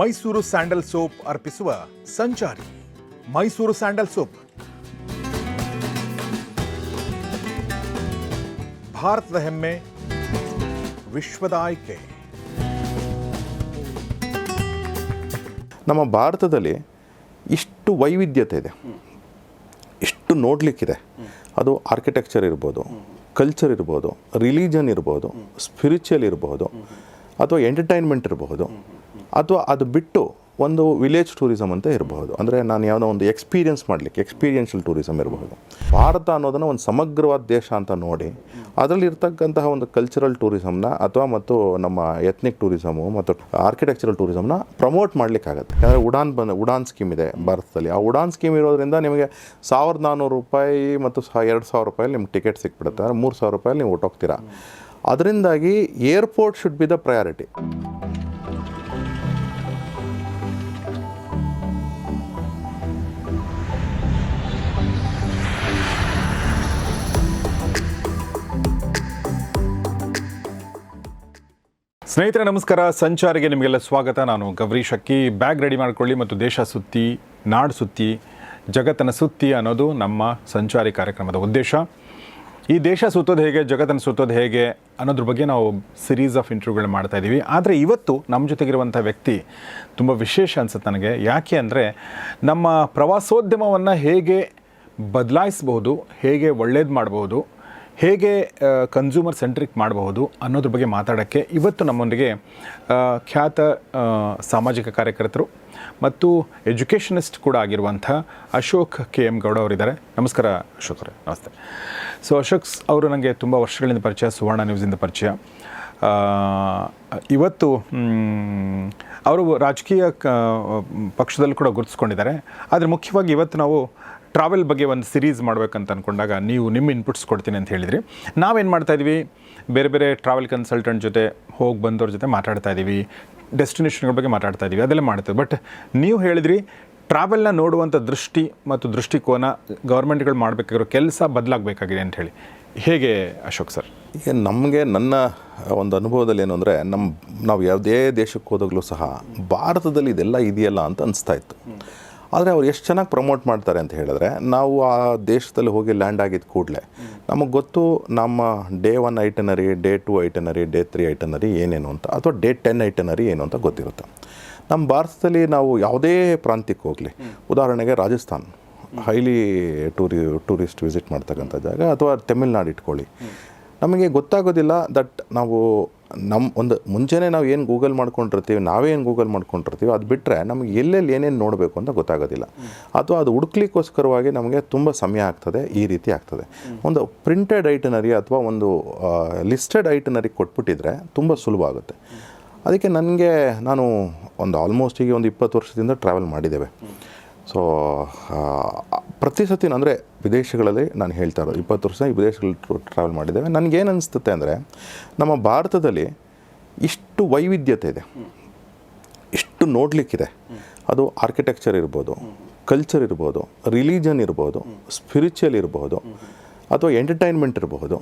Mysuru sandal soap ಅರ್ಪಿಸುವ ಸಂಚಾರಿ Mysuru sandal soap. ಭಾರತದ ಹೆಮ್ಮೆ, ವಿಶ್ವದ ಆಯ್ಕೆ. ನಮ್ಮ ಭಾರತದಲ್ಲಿ ಇಷ್ಟು ವೈವಿಧ್ಯತೆ ಇದೆ. ಇಷ್ಟು ನೋಡಲಿಕ್ಕಿದೆ. ಅದು ಆರ್ಕಿಟೆಕ್ಚರ್ ಇರ್ಬೋದು ಕಲ್ಚರ್ ಇರ್ಬೋದು ರಿಲಿಜನ್ ಇರ್ಬೋದು ಸ್ಪಿರಿಚುವಲ್ ಇರ್ಬೋದು, ಅಥವಾ ಎಂಟರ್ಟೈನ್ಮೆಂಟ್ ಇರಬಹುದು ಅಥವಾ ಅದು ಬಿಟ್ಟು ಒಂದು ವಿಲೇಜ್ ಟೂರಿಸಮ್ ಅಂತ ಇರಬಹುದು. ಅಂದರೆ ನಾನು ಯಾವುದೋ ಒಂದು ಎಕ್ಸ್ಪೀರಿಯನ್ಸ್ ಮಾಡಲಿಕ್ಕೆ ಎಕ್ಸ್ಪೀರಿಯನ್ಷಿಯಲ್ ಟೂರಿಸಮ್ ಇರಬಹುದು. ಭಾರತ ಅನ್ನೋದನ್ನು ಒಂದು ಸಮಗ್ರವಾದ ದೇಶ ಅಂತ ನೋಡಿ, ಅದರಲ್ಲಿರ್ತಕ್ಕಂತಹ ಒಂದು ಕಲ್ಚರಲ್ ಟೂರಿಸಮ್ನ ಅಥವಾ ಮತ್ತು ನಮ್ಮ ಎತ್ನಿಕ್ ಟೂರಿಸಮು ಮತ್ತು ಆರ್ಕಿಟೆಕ್ಚರಲ್ ಟೂರಿಸಮ್ನ ಪ್ರಮೋಟ್ ಮಾಡಲಿಕ್ಕಾಗತ್ತೆ. ಯಾಕಂದರೆ ಉಡಾನ್ ಬಂದ ಉಡಾನ್ ಸ್ಕೀಮ್ ಇದೆ ಭಾರತದಲ್ಲಿ. ಆ ಉಡಾನ್ ಸ್ಕೀಮ್ ಇರೋದ್ರಿಂದ ನಿಮಗೆ ಸಾವಿರದ ನಾನ್ನೂರು ರೂಪಾಯಿ ಮತ್ತು ಎರಡು ಸಾವಿರ ರೂಪಾಯಲ್ಲಿ ನಿಮ್ಗೆ ಟಿಕೆಟ್ ಸಿಕ್ಬಿಡುತ್ತೆ. ಅಂದರೆ ಮೂರು ಸಾವಿರ ರೂಪಾಯಲ್ಲಿ ನೀವು ಹೊಟ್ಟೋಗ್ತೀರಾ ಅದರಿಂದಾಗಿ airport should be the priority ಸ್ನೇಹಿತರೆ, ನಮಸ್ಕಾರ. ಸಂಚಾರಿಗೆ ನಿಮಗೆಲ್ಲ ಸ್ವಾಗತ. ನಾನು ಗೌರಿ ಶಕ್ಕಿ. ಬ್ಯಾಗ್ ರೆಡಿ ಮಾಡ್ಕೊಳ್ಳಿ ಮತ್ತು ದೇಶ ಸುತ್ತಿ, ನಾಡು ಸುತ್ತಿ, ಜಗತ್ತನ್ನು ಸುತ್ತಿ ಅನ್ನೋದು ನಮ್ಮ ಸಂಚಾರಿ ಕಾರ್ಯಕ್ರಮದ ಉದ್ದೇಶ. ಈ ದೇಶ ಸುತ್ತೋದು ಹೇಗೆ, ಜಗತ್ತನ್ನು ಸುತ್ತೋದು ಹೇಗೆ ಅನ್ನೋದ್ರ ಬಗ್ಗೆ ನಾವು ಸಿರೀಸ್ ಆಫ್ ಇಂಟರ್ವ್ಯೂಗಳು ಮಾಡ್ತಾ ಇದ್ದೀವಿ ಆದರೆ ಇವತ್ತು ನಮ್ಮ ಜೊತೆಗಿರುವಂಥ ವ್ಯಕ್ತಿ ತುಂಬ ವಿಶೇಷ ಅನ್ಸುತ್ತೆ ನನಗೆ. ಯಾಕೆ ಅಂದರೆ ನಮ್ಮ ಪ್ರವಾಸೋದ್ಯಮವನ್ನು ಹೇಗೆ ಬದಲಾಯಿಸ್ಬೋದು ಹೇಗೆ ಒಳ್ಳೇದು ಮಾಡಬಹುದು ಹೇಗೆ ಕನ್ಸ್ಯೂಮರ್ ಸೆಂಟ್ರಿಕ್ ಮಾಡಬಹುದು ಅನ್ನೋದ್ರ ಬಗ್ಗೆ ಮಾತಾಡೋಕ್ಕೆ ಇವತ್ತು ನಮ್ಮೊಂದಿಗೆ ಖ್ಯಾತ ಸಾಮಾಜಿಕ ಕಾರ್ಯಕರ್ತರು ಮತ್ತು ಎಜುಕೇಷನಿಸ್ಟ್ ಕೂಡ ಆಗಿರುವಂಥ ಅಶೋಕ್ ಕೆ ಎಂ ಗೌಡ ಅವರಿದ್ದಾರೆ. ನಮಸ್ಕಾರ ಅಶೋಕ್ ಅವರೇ. ನಮಸ್ತೆ. ಸೊ ಅಶೋಕ್ಸ್ ಅವರು ನನಗೆ ತುಂಬ ವರ್ಷಗಳಿಂದ ಪರಿಚಯ, ಸುವರ್ಣ ನ್ಯೂಸಿಂದ ಪರಿಚಯ. ಇವತ್ತು ಅವರು ರಾಜಕೀಯ ಪಕ್ಷದಲ್ಲಿ ಕೂಡ ಗುರುತಿಸ್ಕೊಂಡಿದ್ದಾರೆ. ಆದರೆ ಮುಖ್ಯವಾಗಿ ಇವತ್ತು ನಾವು ಟ್ರಾವೆಲ್ ಬಗ್ಗೆ ಒಂದು ಸಿರೀಸ್ ಮಾಡಬೇಕಂತ ಅಂದ್ಕೊಂಡಾಗ ನೀವು ನಿಮ್ಮ ಇನ್ಪುಟ್ಸ್ ಕೊಡ್ತೀನಿ ಅಂತ ಹೇಳಿದ್ರಿ. ನಾವೇನು ಮಾಡ್ತಾ ಇದ್ವಿ? ಬೇರೆ ಬೇರೆ ಟ್ರಾವೆಲ್ ಕನ್ಸಲ್ಟೆಂಟ್ ಜೊತೆ ಹೋಗಿ ಬಂದವ್ರ ಜೊತೆ ಮಾತಾಡ್ತಾ ಇದ್ದೀವಿ ಡೆಸ್ಟಿನೇಷನ್ಗಳ ಬಗ್ಗೆ ಮಾತಾಡ್ತಾ ಇದ್ದೀವಿ ಅದೆಲ್ಲ ಮಾಡ್ತೀವಿ. ಬಟ್ ನೀವು ಹೇಳಿದ್ರಿ ಟ್ರಾವೆಲ್ನ ನೋಡುವಂಥ ದೃಷ್ಟಿ ಮತ್ತು ದೃಷ್ಟಿಕೋನ ಗೌರ್ಮೆಂಟ್ಗಳು ಮಾಡಬೇಕಾಗಿರೋ ಕೆಲಸ ಬದಲಾಗಬೇಕಾಗಿದೆ ಅಂತ ಹೇಳಿ. ಹೇಗೆ ಅಶೋಕ್ ಸರ್? ಈಗ ನಮಗೆ ನನ್ನ ಒಂದು ಅನುಭವದಲ್ಲಿ ಏನು ಅಂದರೆ ನಮ್ಮ ನಾವು ಯಾವುದೇ ದೇಶಕ್ಕೆ ಹೋದಾಗಲೂ ಸಹ ಭಾರತದಲ್ಲಿ ಇದೆಲ್ಲ ಇದೆಯಲ್ಲ ಅಂತ ಅನಿಸ್ತಾ ಇತ್ತು. ಆದರೆ ಅವ್ರು ಎಷ್ಟು ಚೆನ್ನಾಗಿ ಪ್ರಮೋಟ್ ಮಾಡ್ತಾರೆ ಅಂತ ಹೇಳಿದ್ರೆ ನಾವು ಆ ದೇಶದಲ್ಲಿ ಹೋಗಿ ಲ್ಯಾಂಡ್ ಆಗಿದ್ದ ಕೂಡಲೇ ನಮಗೆ ಗೊತ್ತು ನಮ್ಮ day one itinerary day two itinerary day three itinerary ಏನೇನು ಅಂತ ಅಥವಾ ಡೇ ಟೆನ್ ಐಟನರಿ ಏನು ಅಂತ ಗೊತ್ತಿರುತ್ತೆ. ನಮ್ಮ ಭಾರತದಲ್ಲಿ ನಾವು ಯಾವುದೇ ಪ್ರಾಂತ್ಯಕ್ಕೆ ಹೋಗಲಿ ಉದಾಹರಣೆಗೆ Rajasthan highly tour tourist visit ಮಾಡ್ತಕ್ಕಂಥ ಜಾಗ ಅಥವಾ ತಮಿಳ್ನಾಡು ಇಟ್ಕೊಳ್ಳಿ. ನಮಗೆ ಗೊತ್ತಾಗೋದಿಲ್ಲ ದಟ್ ನಾವು ನಮ್ಮ ಒಂದು ಮುಂಚೆನೇ ನಾವು ಏನು ಗೂಗಲ್ ಮಾಡ್ಕೊಂಡಿರ್ತೀವಿ ನಾವೇನು ಗೂಗಲ್ ಮಾಡ್ಕೊಂಡಿರ್ತೀವಿ ಅದು ಬಿಟ್ಟರೆ ನಮಗೆ ಎಲ್ಲೆಲ್ಲಿ ಏನೇನು ನೋಡಬೇಕು ಅಂತ ಗೊತ್ತಾಗೋದಿಲ್ಲ. ಅಥವಾ ಅದು ಹುಡುಕ್ಲಿಕ್ಕೋಸ್ಕರವಾಗಿ ನಮಗೆ ತುಂಬ ಸಮಯ ಆಗ್ತದೆ, ಈ ರೀತಿ ಆಗ್ತದೆ. ಒಂದು ಪ್ರಿಂಟೆಡ್ ಐಟನರಿ ಅಥವಾ ಒಂದು ಲಿಸ್ಟೆಡ್ ಐಟನರಿ ಕೊಟ್ಬಿಟ್ಟಿದ್ರೆ ತುಂಬ ಸುಲಭ ಆಗುತ್ತೆ. ಅದಕ್ಕೆ ನನಗೆ ನಾನು ಒಂದು ಆಲ್ಮೋಸ್ಟ್ ಈಗ ಒಂದು ಇಪ್ಪತ್ತು ವರ್ಷದಿಂದ ಟ್ರಾವೆಲ್ ಮಾಡಿದ್ದೇವೆ. ಸೊ ಪ್ರತಿ ಸತಿ ಅಂದರೆ ವಿದೇಶಗಳಲ್ಲಿ ನಾನು ಹೇಳ್ತಾ ಇರೋದು, ಇಪ್ಪತ್ತು ವರ್ಷ ಈ ವಿದೇಶಗಳಲ್ಲಿ ಟ್ರಾವೆಲ್ ಮಾಡಿದ್ದೇವೆ. ನನಗೇನು ಅನಿಸ್ತತೆ ಅಂದರೆ ನಮ್ಮ ಭಾರತದಲ್ಲಿ ಇಷ್ಟು ವೈವಿಧ್ಯತೆ ಇದೆ. ಇಷ್ಟು ನೋಡಲಿಕ್ಕಿದೆ. ಅದು ಆರ್ಕಿಟೆಕ್ಚರ್ ಇರ್ಬೋದು ಕಲ್ಚರ್ ಇರ್ಬೋದು ರಿಲೀಜನ್ ಇರ್ಬೋದು ಸ್ಪಿರಿಚುವಲ್ ಇರಬಹುದು ಅಥವಾ ಎಂಟರ್ಟೈನ್ಮೆಂಟ್ ಇರಬಹುದು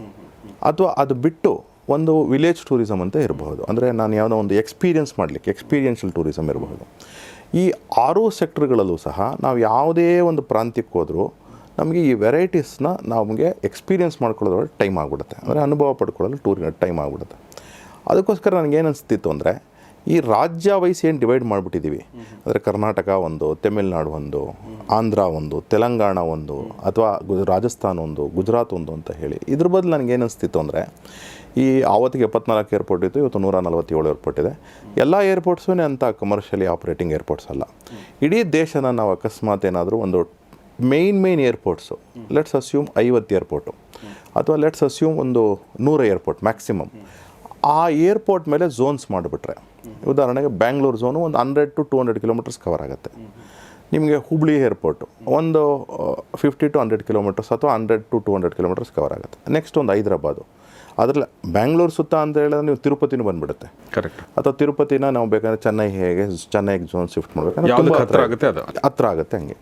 ಅಥವಾ ಅದು ಬಿಟ್ಟು ಒಂದು ವಿಲೇಜ್ ಟೂರಿಸಮ್ ಅಂತ ಇರಬಹುದು ಅಂದರೆ ನಾನು ಯಾವುದೋ ಒಂದು ಎಕ್ಸ್ಪೀರಿಯನ್ಸ್ ಮಾಡಲಿಕ್ಕೆ ಎಕ್ಸ್ಪೀರಿಯನ್ಷಿಯಲ್ ಟೂರಿಸಮ್ ಇರಬಹುದು ಈ ಆರು ಸೆಕ್ಟರ್ಗಳಲ್ಲೂ ಸಹ ನಾವು ಯಾವುದೇ ಒಂದು ಪ್ರಾಂತ್ಯಕ್ಕೆ ಹೋದರೂ ನಮಗೆ ಈ ವೆರೈಟೀಸ್ನ ನಮಗೆ ಎಕ್ಸ್ಪೀರಿಯನ್ಸ್ ಮಾಡ್ಕೊಳ್ಳೋದ್ರೊಳಗೆ ಟೈಮ್ ಆಗಿಬಿಡುತ್ತೆ. ಅಂದರೆ ಅನುಭವ ಪಡ್ಕೊಳ್ಳಲು ಟೂರಿನ ಟೈಮ್ ಆಗಿಬಿಡುತ್ತೆ. ಅದಕ್ಕೋಸ್ಕರ ನನಗೇನು ಅನಿಸ್ತಿತ್ತು ಅಂದರೆ ಈ ರಾಜ್ಯ ವೈಸ್ ಏನು ಡಿವೈಡ್ ಮಾಡಿಬಿಟ್ಟಿದ್ದೀವಿ ಅಂದರೆ ಕರ್ನಾಟಕ ಒಂದು, ತಮಿಳ್ನಾಡು ಒಂದು, ಆಂಧ್ರ ಒಂದು, ತೆಲಂಗಾಣ ಒಂದು, ಅಥವಾ ರಾಜಸ್ಥಾನ ಒಂದು, ಗುಜರಾತ್ ಒಂದು ಅಂತ ಹೇಳಿ. ಇದ್ರ ಬದಲು ನನಗೇನು ಅನಿಸ್ತಿತ್ತು ಅಂದರೆ, ಈ ಆವತ್ತಿಗೆ ಎಪ್ಪತ್ನಾಲ್ಕು ಏರ್ಪೋರ್ಟ್ ಇತ್ತು, ಇವತ್ತು ನೂರ ನಲವತ್ತೇಳು ಏರ್ಪೋರ್ಟ್ ಇದೆ. ಎಲ್ಲ ಏರ್ಪೋರ್ಟ್ಸೂ ಅಂತ ಕಮರ್ಷಿಯಲಿ ಆಪ್ರೇಟಿಂಗ್ ಏರ್ಪೋರ್ಟ್ಸ್ ಅಲ್ಲ. ಇಡೀ ದೇಶನ ನಾವು ಅಕಸ್ಮಾತ್ ಏನಾದರೂ ಒಂದು main main airports let's assume ಐವತ್ತು ಏರ್ಪೋರ್ಟು. ಅಥವಾ ಲೆಟ್ಸ್ ಅಸ್ಯೂಮ್ ಒಂದು ನೂರ ಏರ್ಪೋರ್ಟ್ ಮ್ಯಾಕ್ಸಿಮಮ್ ಆ ಏರ್ಪೋರ್ಟ್ ಮೇಲೆ ಝೋನ್ಸ್ ಮಾಡಿಬಿಟ್ರೆ ಉದಾಹರಣೆಗೆ ಬ್ಯಾಂಗ್ಳೂರು ಝೋನು ಒಂದು hundred to two hundred kilometers cover ಆಗುತ್ತೆ. ನಿಮಗೆ ಹುಬ್ಳಿ ಏರ್ಪೋರ್ಟು ಒಂದು ಫಿಫ್ಟಿ ಟು ಹಂಡ್ರೆಡ್ ಕಿಲೋಮೀಟರ್ಸ್ ಅಥವಾ hundred to two hundred kilometers cover ಆಗುತ್ತೆ. ನೆಕ್ಸ್ಟ್ ಒಂದು ಹೈದ್ರಾಬಾದು. ಅದರಲ್ಲಿ ಬ್ಯಾಂಗ್ಳೂರು ಸುತ್ತ ಅಂತ ಹೇಳಿದ್ರೆ ನೀವು ತಿರುಪತಿನೂ ಬಂದುಬಿಡುತ್ತೆ. ಕರೆಕ್ಟ್ ಅಥವಾ ತಿರುಪತಿನ ನಾವು ಬೇಕಾದ್ರೆ ಚೆನ್ನೈ ಹೇಗೆ ಚೆನ್ನೈಗೆ ಝೋನ್ ಶಿಫ್ಟ್ ಮಾಡಬೇಕು. ಹತ್ರ ಆಗುತ್ತೆ ಅದು? ಹತ್ರ ಆಗುತ್ತೆ ಹಂಗೆ.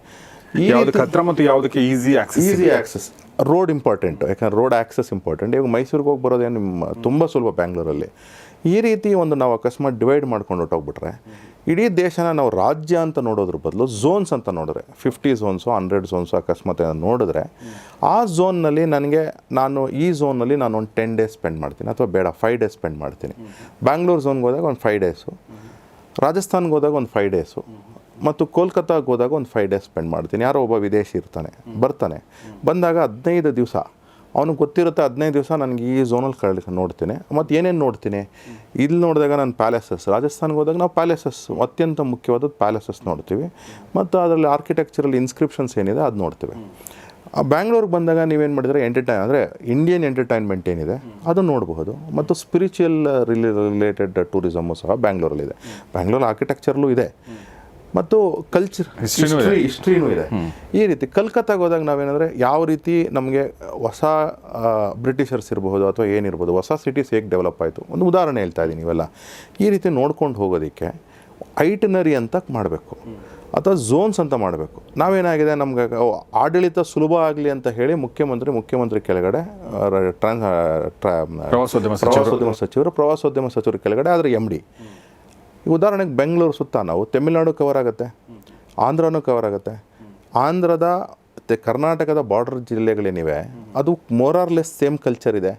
ಯಾವುದಕ್ಕೆ ಹತ್ರ ಮತ್ತು ಯಾವುದಕ್ಕೆ easy access easy access road important ಯಾಕಂದ್ರೆ ರೋಡ್ ಆಕ್ಸೆಸ್ ಇಂಪಾರ್ಟೆಂಟ್ ಇವಾಗ ಮೈಸೂರಿಗೆ ಹೋಗಿ ಬರೋದೇನು ನಿಮ್ಮ ತುಂಬ ಸುಲಭ ಬ್ಯಾಂಗ್ಳೂರಲ್ಲಿ ಈ ರೀತಿ ಒಂದು ನಾವು ಅಕಸ್ಮಾತ್ ಡಿವೈಡ್ ಮಾಡ್ಕೊಂಡು ಹೊಟ್ಟೋಗ್ಬಿಟ್ರೆ ಇಡೀ ದೇಶನ ನಾವು ರಾಜ್ಯ ಅಂತ ನೋಡೋದ್ರ ಬದಲು ಝೋನ್ಸ್ ಅಂತ ನೋಡಿದ್ರೆ ಫಿಫ್ಟಿ ಝೋನ್ಸು ಹಂಡ್ರೆಡ್ ಝೋನ್ಸು ಅಕಸ್ಮಾತ್ ನೋಡಿದ್ರೆ, ಆ ಝೋನ್ನಲ್ಲಿ ನನಗೆ ನಾನು ಈ ಝೋನಲ್ಲಿ ನಾನು ಒಂದು ಟೆನ್ ಡೇಸ್ ಸ್ಪೆಂಡ್ ಮಾಡ್ತೀನಿ ಅಥವಾ ಬೇಡ ಫೈವ್ ಡೇಸ್ ಸ್ಪೆಂಡ್ ಮಾಡ್ತೀನಿ. ಬ್ಯಾಂಗ್ಳೂರು ಝೋನ್ಗೆ ಹೋದಾಗ ಒಂದು ಫೈವ್ ಡೇಸು ರಾಜಸ್ಥಾನ್ಗೆ ಹೋದಾಗ ಒಂದು ಫೈವ್ ಡೇಸು ಮತ್ತು ಕೋಲ್ಕತ್ತಾಗೆ ಹೋದಾಗ ಒಂದು ಫೈವ್ ಡೇಸ್ ಸ್ಪೆಂಡ್ ಮಾಡ್ತೀನಿ. ಯಾರೋ ಒಬ್ಬ ವಿದೇಶಿ ಇರ್ತಾನೆ, ಬರ್ತಾನೆ. ಬಂದಾಗ ಹದಿನೈದು ದಿವಸ ಅವನಿಗೆ ಗೊತ್ತಿರುತ್ತೆ ಹದಿನೈದು ದಿವಸ ನನಗೆ ಈ ಝೋನಲ್ಲಿ ಕಳಲಿಕ್ಕೆ ನೋಡ್ತೀನಿ. ಮತ್ತು ಏನೇನು ನೋಡ್ತೀನಿ? ಇಲ್ಲಿ ನೋಡಿದಾಗ ನಾನು ಪ್ಯಾಲೇಸಸ್ ರಾಜಸ್ಥಾನ್ಗೆ ಹೋದಾಗ ನಾವು ಪ್ಯಾಲೇಸಸ್, ಅತ್ಯಂತ ಮುಖ್ಯವಾದದ್ದು ಪ್ಯಾಲೇಸಸ್ ನೋಡ್ತೀವಿ. ಮತ್ತು ಅದರಲ್ಲಿ ಆರ್ಕಿಟೆಕ್ಚರಲ್ ಇನ್ಸ್ಕ್ರಿಪ್ಷನ್ಸ್ ಏನಿದೆ ಅದು ನೋಡ್ತೀವಿ. ಬ್ಯಾಂಗ್ಳೂರಿಗೆ ಬಂದಾಗ ನೀವೇನು ಮಾಡಿದರೆ ಎಂಟರ್ಟೈನ್ ಅಂದರೆ ಇಂಡಿಯನ್ ಎಂಟರ್ಟೈನ್ಮೆಂಟ್ ಏನಿದೆ, ಅದು ನೋಡಬಹುದು. ಮತ್ತು ಸ್ಪಿರಿಚುವಲ್ ರಿಲೇ ರಿಲೇಟೆಡ್ ಟೂರಿಸಮು ಸಹ ಬ್ಯಾಂಗ್ಳೂರಲ್ಲಿದೆ. ಬ್ಯಾಂಗ್ಳೂರ್ ಆರ್ಕಿಟೆಕ್ಚರ್ಲು ಇದೆ. ಮತ್ತು ಕಲ್ಚರ್. ಹಿಸ್ಟ್ರಿ ಹಿಸ್ಟ್ರಿನೂ ಇದೆ. ಈ ರೀತಿ ಕಲ್ಕತ್ತಾಗೆ ಹೋದಾಗ ನಾವೇನಂದರೆ ಯಾವ ರೀತಿ ನಮಗೆ ಹೊಸ ಬ್ರಿಟಿಷರ್ಸ್ ಇರಬಹುದು ಅಥವಾ ಏನಿರ್ಬೋದು ಹೊಸ ಸಿಟೀಸ್ ಹೇಗೆ ಡೆವಲಪ್ ಆಯಿತು? ಒಂದು ಉದಾಹರಣೆ ಹೇಳ್ತಾ ಇದ್ದೀನಿ ಇವೆಲ್ಲ. ಈ ರೀತಿ ನೋಡ್ಕೊಂಡು ಹೋಗೋದಕ್ಕೆ ಐಟನರಿ ಅಂತ ಮಾಡಬೇಕು. ಅಥವಾ ಝೋನ್ಸ್ ಅಂತ ಮಾಡಬೇಕು. ನಾವೇನಾಗಿದೆ ನಮ್ಗೆ ಆಡಳಿತ ಸುಲಭ ಆಗಲಿ ಅಂತ ಹೇಳಿ ಮುಖ್ಯಮಂತ್ರಿ ಮುಖ್ಯಮಂತ್ರಿ ಕೆಳಗಡೆ ಟ್ರಾನ್ಸ್ ಪ್ರವಾಸೋದ್ಯಮ ಸಚಿವರು. ಪ್ರವಾಸೋದ್ಯಮ ಸಚಿವರು ಪ್ರವಾಸೋದ್ಯಮ ಸಚಿವರು ಕೆಳಗಡೆ ಆದರೆ ಎಂ ಡಿ ಉದಾಹರಣೆಗೆ ಬೆಂಗಳೂರು ಸುತ್ತ ನಾವು ತಮಿಳ್ನಾಡು ಕವರ್ ಆಗುತ್ತೆ, ಆಂಧ್ರನೂ ಕವರ್ ಆಗುತ್ತೆ. ಆಂಧ್ರದ ಮತ್ತು ಕರ್ನಾಟಕದ ಬಾರ್ಡರ್ ಜಿಲ್ಲೆಗಳೇನಿವೆ, ಅದು ಮೋರಾರ್ಲೆಸ್ ಸೇಮ್ ಕಲ್ಚರ್ ಇದೆ.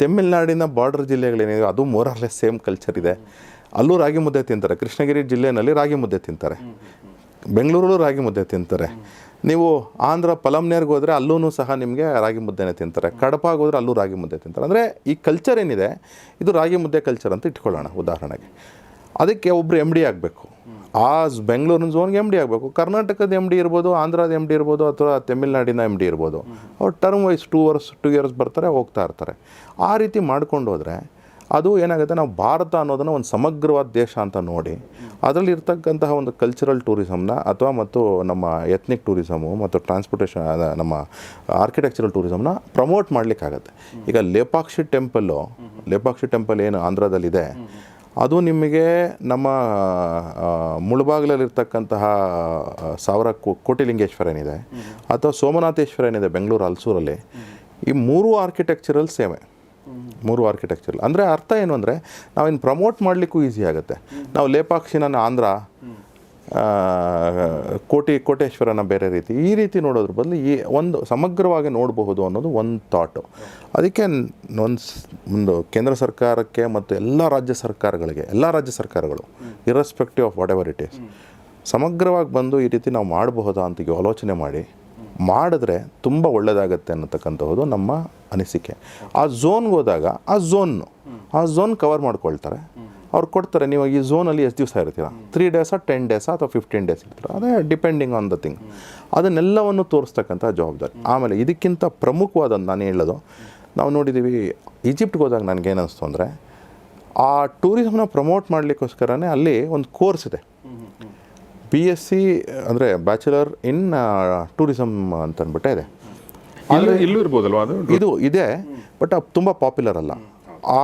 ತಮಿಳ್ನಾಡಿನ ಬಾರ್ಡರ್ ಜಿಲ್ಲೆಗಳೇನಿವೆ, ಅದು ಮೋರಾರ್ಲೆಸ್ ಸೇಮ್ ಕಲ್ಚರ್ ಇದೆ. ಅಲ್ಲೂ ರಾಗಿ ಮುದ್ದೆ ತಿಂತಾರೆ, ಕೃಷ್ಣಗಿರಿ ಜಿಲ್ಲೆಯಲ್ಲಿ ರಾಗಿ ಮುದ್ದೆ ತಿಂತಾರೆ. ಬೆಂಗಳೂರಲ್ಲೂ ರಾಗಿ ಮುದ್ದೆ ತಿಂತಾರೆ. ನೀವು ಆಂಧ್ರ ಪಲಮ್ನೇರ್ಗೆ ಹೋದರೆ ಅಲ್ಲೂ ಸಹ ನಿಮಗೆ ರಾಗಿ ಮುದ್ದೆನೇ ತಿಂತಾರೆ. ಕಡಪಾಗೆ ಹೋದರೆ ಅಲ್ಲೂ ರಾಗಿ ಮುದ್ದೆ ತಿಂತಾರೆ. ಅಂದರೆ ಈ ಕಲ್ಚರ್ ಏನಿದೆ, ಇದು ರಾಗಿ ಮುದ್ದೆ ಕಲ್ಚರ್ ಅಂತ ಇಟ್ಕೊಳ್ಳೋಣ ಉದಾಹರಣೆಗೆ. ಅದಕ್ಕೆ ಒಬ್ಬರು ಎಂ ಡಿ ಆಗಬೇಕು. ಆ ಬೆಂಗಳೂರಿನ ಝೋನ್ಗೆ ಎಂ ಡಿ ಆಗಬೇಕು. ಕರ್ನಾಟಕದ ಎಂ ಡಿ ಇರ್ಬೋದು, ಆಂಧ್ರದ ಎಂ ಡಿ ಇರ್ಬೋದು, ಅಥವಾ ತಮಿಳ್ನಾಡಿನ ಎಂ ಡಿ ಇರ್ಬೋದು. ಅವ್ರು term wise two hours two years ಬರ್ತಾರೆ, ಹೋಗ್ತಾ ಇರ್ತಾರೆ. ಆ ರೀತಿ ಮಾಡ್ಕೊಂಡು ಹೋದರೆ ಅದು ಏನಾಗುತ್ತೆ, ನಾವು ಭಾರತ ಅನ್ನೋದನ್ನು ಒಂದು ಸಮಗ್ರವಾದ ದೇಶ ಅಂತ ನೋಡಿ, ಅದರಲ್ಲಿ ಇರ್ತಕ್ಕಂತಹ ಒಂದು ಕಲ್ಚರಲ್ ಟೂರಿಸಮ್ನ ಅಥವಾ ಮತ್ತು ನಮ್ಮ ಎತ್ನಿಕ್ ಟೂರಿಸಮು ಮತ್ತು ಟ್ರಾನ್ಸ್ಪೋರ್ಟೇಷನ್ ನಮ್ಮ ಆರ್ಕಿಟೆಕ್ಚರಲ್ ಟೂರಿಸಮ್ನ ಪ್ರಮೋಟ್ ಮಾಡಲಿಕ್ಕಾಗತ್ತೆ. ಈಗ ಲೇಪಾಕ್ಷಿ ಟೆಂಪಲ್ಲು ಲೇಪಾಕ್ಷಿ ಟೆಂಪಲ್ ಏನು ಆಂಧ್ರದಲ್ಲಿದೆ ಅದು ನಿಮಗೆ ನಮ್ಮ ಮುಳುಬಾಗಿಲಲ್ಲಿರ್ತಕ್ಕಂತಹ ಸಾವಿರ ಕೋಟಿಲಿಂಗೇಶ್ವರ ಏನಿದೆ ಅಥವಾ ಸೋಮನಾಥೇಶ್ವರ ಏನಿದೆ ಬೆಂಗಳೂರು ಹಲ್ಸೂರಲ್ಲಿ ಈ ಮೂರು ಆರ್ಕಿಟೆಕ್ಚರಲ್ ಸೇಮೆ ಮೂರು ಆರ್ಕಿಟೆಕ್ಚರಲ್ ಅಂದರೆ ಅರ್ಥ ಏನು ಅಂದರೆ ನಾವಿನ್ನು ಪ್ರಮೋಟ್ ಮಾಡಲಿಕ್ಕೂ ಈಸಿ ಆಗುತ್ತೆ. ನಾವು ಲೇಪಾಕ್ಷಿನ ಆಂಧ್ರ ಕೋಟಿ ಕೋಟೇಶ್ವರನ ಬೇರೆ ರೀತಿ. ಈ ರೀತಿ ನೋಡೋದ್ರ ಬದಲು ಈ ಒಂದು ಸಮಗ್ರವಾಗಿ ನೋಡಬಹುದು ಅನ್ನೋದು ಒಂದು ಥಾಟು ಅದಕ್ಕೆ ಒಂದು ಒಂದು ಕೇಂದ್ರ ಸರ್ಕಾರಕ್ಕೆ ಮತ್ತು ಎಲ್ಲ ರಾಜ್ಯ ಸರ್ಕಾರಗಳಿಗೆ, ಎಲ್ಲ ರಾಜ್ಯ ಸರ್ಕಾರಗಳು irrespective of whatever it is ಸಮಗ್ರವಾಗಿ ಬಂದು ಈ ರೀತಿ ನಾವು ಮಾಡಬಹುದಾ ಅಂತ ಆಲೋಚನೆ ಮಾಡಿ, ಮಾಡಿದ್ರೆ ತುಂಬ ಒಳ್ಳೆಯದಾಗತ್ತೆ ಅನ್ನತಕ್ಕಂಥದ್ದು ನಮ್ಮ ಅನಿಸಿಕೆ. ಆ ಝೋನ್ಗೆ ಹೋದಾಗ, ಆ ಝೋನ್ನು ಆ ಝೋನ್ ಕವರ್ ಮಾಡ್ಕೊಳ್ತಾರೆ. ಅವ್ರು ಕೊಡ್ತಾರೆ ನೀವು ಈ ಝೋನಲ್ಲಿ ಎಷ್ಟು ದಿವಸ ಇರ್ತೀರಾ? ತ್ರೀ ಡೇಸಾ ಟೆನ್ ಡೇಸಾ ಅಥವಾ ಫಿಫ್ಟೀನ್ ಡೇಸ್ ಇರ್ತಾರೆ? ಅದೇ ಡಿಪೆಂಡಿಂಗ್ ಆನ್ ದ ಥಿಂಗ್ ಅದನ್ನೆಲ್ಲವನ್ನು ತೋರಿಸ್ತಕ್ಕಂಥ ಜವಾಬ್ದಾರಿ. ಆಮೇಲೆ ಇದಕ್ಕಿಂತ ಪ್ರಮುಖವಾದದ್ದು ನಾನು ಹೇಳೋದು ನಾವು ನೋಡಿದ್ದೀವಿ ಈಜಿಪ್ಟ್ಗೆ ಹೋದಾಗ ನನಗೇನು ಅನಿಸ್ತು ಅಂದರೆ ಆ ಟೂರಿಸಮ್ನ ಪ್ರಮೋಟ್ ಮಾಡಲಿಕ್ಕೋಸ್ಕರನೇ ಅಲ್ಲಿ ಒಂದು ಕೋರ್ಸ್ ಇದೆ. ಬಿ ಎಸ್ ಸಿ ಅಂದರೆ ಬ್ಯಾಚುಲರ್ ಇನ್ ಟೂರಿಸಮ್ ಅಂತ ಅಂದ್ಬಿಟ್ಟೆ ಇದೆ. ಇಲ್ಲೂ ಇಲ್ಲೂ ಇರ್ಬೋದಲ್ವಾ ಅದು? ಇದು ಇದೆ ಬಟ್ ಅದು ತುಂಬ ಪಾಪ್ಯುಲರ್ ಅಲ್ಲ. ಆ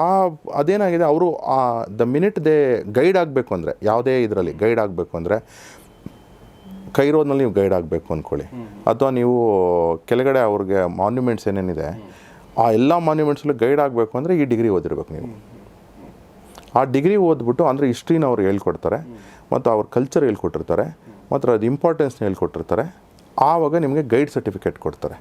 ಅದೇನಾಗಿದೆ ಅವರು ಆ ದ ಮಿನಿಟ್ ದೇ ಗೈಡ್ ಆಗಬೇಕು ಅಂದರೆ ಯಾವುದೇ ಇದರಲ್ಲಿ ಗೈಡ್ ಆಗಬೇಕು ಅಂದರೆ ಕೈರೋನಲ್ಲಿ ನೀವು ಗೈಡ್ ಆಗಬೇಕು ಅಂದ್ಕೊಳ್ಳಿ. ಅಥವಾ ನೀವು ಕೆಳಗಡೆ ಅವ್ರಿಗೆ ಮಾನ್ಯುಮೆಂಟ್ಸ್ ಏನೇನಿದೆ ಆ ಎಲ್ಲ ಮಾನ್ಯುಮೆಂಟ್ಸಲ್ಲಿ ಗೈಡ್ ಆಗಬೇಕು ಅಂದರೆ ಈ ಡಿಗ್ರಿ ಓದಿರ್ಬೇಕು ನೀವು. ಆ ಡಿಗ್ರಿ ಓದ್ಬಿಟ್ಟು ಅಂದರೆ ಹಿಸ್ಟ್ರಿನ ಅವ್ರು ಹೇಳ್ಕೊಡ್ತಾರೆ ಮತ್ತು ಅವ್ರ ಕಲ್ಚರ್ ಹೇಳ್ಕೊಟ್ಟಿರ್ತಾರೆ ಮತ್ತು ಅದು ಇಂಪಾರ್ಟೆನ್ಸ್ನ ಹೇಳ್ಕೊಟ್ಟಿರ್ತಾರೆ ಆವಾಗ ನಿಮಗೆ ಗೈಡ್ ಸರ್ಟಿಫಿಕೇಟ್ ಕೊಡ್ತಾರೆ.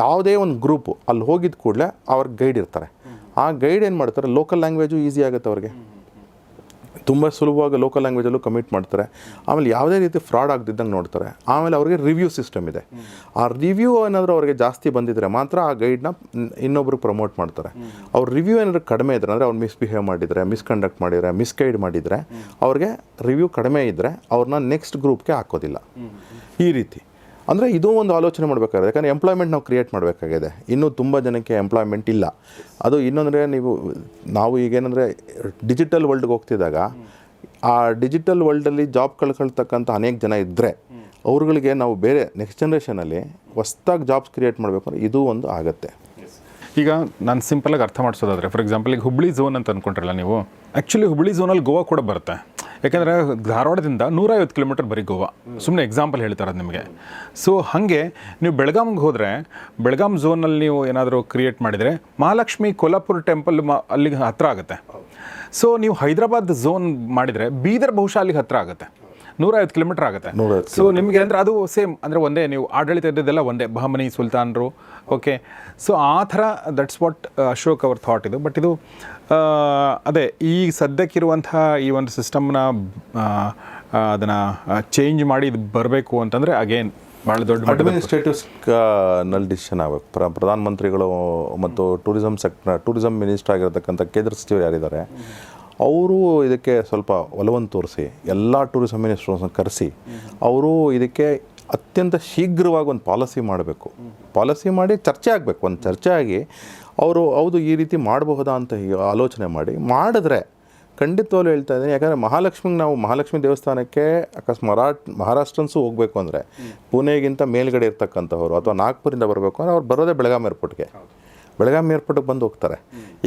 ಯಾವುದೇ ಒಂದು ಗ್ರೂಪು ಅಲ್ಲಿ ಹೋಗಿದ ಕೂಡಲೇ ಅವ್ರಿಗೆ ಗೈಡ್ ಇರ್ತಾರೆ. ಆ ಗೈಡ್ ಏನು ಮಾಡ್ತಾರೆ? ಲೋಕಲ್ ಲ್ಯಾಂಗ್ವೇಜು ಈಸಿ ಆಗುತ್ತೆ ಅವ್ರಿಗೆ. ತುಂಬ ಸುಲಭವಾಗಿ ಲೋಕಲ್ ಲ್ಯಾಂಗ್ವೇಜಲ್ಲೂ ಕಮಿಟ್ ಮಾಡ್ತಾರೆ. ಆಮೇಲೆ ಯಾವುದೇ ರೀತಿ ಫ್ರಾಡ್ ಆಗದಿದ್ದಂಗೆ ನೋಡ್ತಾರೆ. ಆಮೇಲೆ ಅವರಿಗೆ ರಿವ್ಯೂ ಸಿಸ್ಟಮ್ ಇದೆ. ಆ ರಿವ್ಯೂ ಏನಾದರೂ ಅವ್ರಿಗೆ ಜಾಸ್ತಿ ಬಂದಿದ್ದರೆ ಮಾತ್ರ ಆ ಗೈಡ್ನ ಇನ್ನೊಬ್ರಿಗೆ ಪ್ರಮೋಟ್ ಮಾಡ್ತಾರೆ. ಅವ್ರ ರಿವ್ಯೂ ಏನಾದರೂ ಕಡಿಮೆ ಇದ್ರೆ ಅಂದರೆ ಅವ್ರು ಮಿಸ್ಬಿಹೇವ್ ಮಾಡಿದರೆ ಮಿಸ್ಕಂಡಕ್ಟ್ ಮಾಡಿದರೆ ಮಿಸ್ಗೈಡ್ ಮಾಡಿದರೆ, ಅವ್ರಿಗೆ ರಿವ್ಯೂ ಕಡಿಮೆ ಇದ್ದರೆ ಅವ್ರನ್ನ ನೆಕ್ಸ್ಟ್ ಗ್ರೂಪ್ಗೆ ಹಾಕೋದಿಲ್ಲ. ಈ ರೀತಿ. ಅಂದರೆ ಇದು ಒಂದು ಆಲೋಚನೆ ಮಾಡಬೇಕಾಗಿದೆ ಯಾಕಂದರೆ ಎಂಪ್ಲಾಯ್ಮೆಂಟ್ ನಾವು ಕ್ರಿಯೇಟ್ ಮಾಡಬೇಕಾಗಿದೆ. ಇನ್ನೂ ತುಂಬ ಜನಕ್ಕೆ ಎಂಪ್ಲಾಯ್ಮೆಂಟ್ ಇಲ್ಲ. ಅದು ಇನ್ನೊಂದರೆ ನೀವು, ನಾವು ಈಗೇನಂದರೆ ಡಿಜಿಟಲ್ ವರ್ಲ್ಡ್ಗೆ ಹೋಗ್ತಿದ್ದಾಗ, ಆ ಡಿಜಿಟಲ್ ವರ್ಲ್ಡಲ್ಲಿ ಜಾಬ್ ಕಳ್ಕೊಳ್ತಕ್ಕಂಥ ಅನೇಕ ಜನ ಇದ್ದರೆ ಅವ್ರುಗಳಿಗೆ ನಾವು ಬೇರೆ ನೆಕ್ಸ್ಟ್ ಜನ್ರೇಷನಲ್ಲಿ ಹೊಸ್ದಾಗಿ ಜಾಬ್ಸ್ ಕ್ರಿಯೇಟ್ ಮಾಡಬೇಕು ಅಂದರೆ ಇದು ಒಂದು ಆಗುತ್ತೆ. ಈಗ ನಾನು ಸಿಂಪಲಾಗಿ ಅರ್ಥ ಮಾಡಿಸೋದಾದ್ರೆ ಫಾರ್ ಎಕ್ಸಾಂಪಲ್ ಈಗ ಹುಬ್ಳಿ ಝೋನ್ ಅಂತ ಅಂದ್ಕೊಂಡ್ರಲ್ಲ ನೀವು ಆ್ಯಕ್ಚುಲಿ ಹುಬ್ಳಿ ಝೋನಲ್ಲಿ ಗೋವಾ ಕೂಡ ಬರುತ್ತೆ. ಯಾಕೆಂದರೆ ಧಾರವಾಡದಿಂದ ನೂರೈವತ್ತು ಕಿಲೋಮೀಟರ್ ಬರೀ ಗೋವಾ. ಸುಮ್ಮನೆ ಎಕ್ಸಾಂಪಲ್ ಹೇಳ್ತಾರೆ ನಿಮಗೆ. ಸೊ ಹಾಗೆ ನೀವು ಬೆಳಗಾಂಗೆ ಹೋದರೆ, ಬೆಳಗಾಂ ಝೋನಲ್ಲಿ ನೀವು ಏನಾದರೂ ಕ್ರಿಯೇಟ್ ಮಾಡಿದರೆ, ಮಹಾಲಕ್ಷ್ಮಿ ಕೊಲ್ಲಾಪುರ ಟೆಂಪಲ್ ಮ, ಅಲ್ಲಿಗೆ ಹತ್ತಿರ ಆಗುತ್ತೆ. ಸೊ ನೀವು ಹೈದರಾಬಾದ್ ಝೋನ್ ಮಾಡಿದರೆ ಬೀದರ್ ಬಹುಶಃ ಅಲ್ಲಿಗೆ ಹತ್ತಿರ ಆಗುತ್ತೆ. ನೂರೈವತ್ತು ಕಿಲೋಮೀಟರ್ ಆಗುತ್ತೆ. ಸೊ ನಿಮಗೆ ಅಂದರೆ ಅದು ಸೇಮ್ ಅಂದರೆ ಒಂದೇ ನೀವು ಆಡಳಿತ ಇದ್ದಿದ್ದೆಲ್ಲ ಒಂದೇ ಬಹಮನಿ ಸುಲ್ತಾನರು ಓಕೆ? ಸೊ ಆ ಥರ that's what Ashok our thought ಇದು. ಬಟ್ ಇದು ಅದೇ ಈ ಸದ್ಯಕ್ಕಿರುವಂತಹ ಈ ಒಂದು ಸಿಸ್ಟಮ್ನ ಅದನ್ನು ಚೇಂಜ್ ಮಾಡಿ ಇದು ಬರಬೇಕು ಅಂತಂದರೆ ಅಗೇನ್ ಭಾಳ ದೊಡ್ಡ ಅಡ್ಮಿನಿಸ್ಟ್ರೇಟಿವ್ ಅಡ್ಮಿನಿಸ್ಟ್ರೇಟಿವ್ಸ್ನಲ್ಲಿ ಡಿಸಿಷನ್ ಆಗಬೇಕು ಪ್ರ ಪ್ರಧಾನಮಂತ್ರಿಗಳು ಮತ್ತು ಟೂರಿಸಂ ಸೆಕ್ಟರ್ ಟೂರಿಸಂ ಮಿನಿಸ್ಟರ್ ಆಗಿರತಕ್ಕಂಥ ಕೇಂದ್ರ ಸಚಿವರು ಯಾರಿದ್ದಾರೆ? ಅವರು ಇದಕ್ಕೆ ಸ್ವಲ್ಪ ಒಲವನ್ನು ತೋರಿಸಿ ಎಲ್ಲ ಟೂರಿಸಂ ಮಿನಿಸ್ಟರ್ಸ್ನ ಕರೆಸಿ ಅವರು ಇದಕ್ಕೆ ಅತ್ಯಂತ ಶೀಘ್ರವಾಗಿ ಒಂದು ಪಾಲಿಸಿ ಮಾಡಬೇಕು. ಪಾಲಿಸಿ ಮಾಡಿ ಚರ್ಚೆ ಆಗಬೇಕು. ಒಂದು ಚರ್ಚೆ ಆಗಿ ಅವರು ಹೌದು ಈ ರೀತಿ ಮಾಡಬಹುದಾ ಅಂತ ಆಲೋಚನೆ ಮಾಡಿ ಮಾಡಿದ್ರೆ ಖಂಡಿತವಾಗ್ಲೂ ಹೇಳ್ತಾ ಇದ್ದೀನಿ. ಯಾಕಂದರೆ ಮಹಾಲಕ್ಷ್ಮಿಗೆ ನಾವು ಮಹಾಲಕ್ಷ್ಮಿ ದೇವಸ್ಥಾನಕ್ಕೆ ಅಕಸ್ಮಾತ್ ಮರಾಠ್ ಮಹಾರಾಷ್ಟ್ರನ್ಸು ಹೋಗಬೇಕು ಅಂದರೆ ಪುಣೆಗಿಂತ ಮೇಲ್ಗಡೆ ಇರ್ತಕ್ಕಂಥವ್ರು ಅಥವಾ ನಾಗ್ಪುರಿಂದ ಬರಬೇಕು ಅಂದರೆ ಅವ್ರು ಬರೋದೇ ಬೆಳಗಾಂ ಏರ್ಪೋರ್ಟ್ಗೆ ಬೆಳಗಾಂ ಏರ್ಪೋರ್ಟಿಗೆ ಬಂದು ಹೋಗ್ತಾರೆ.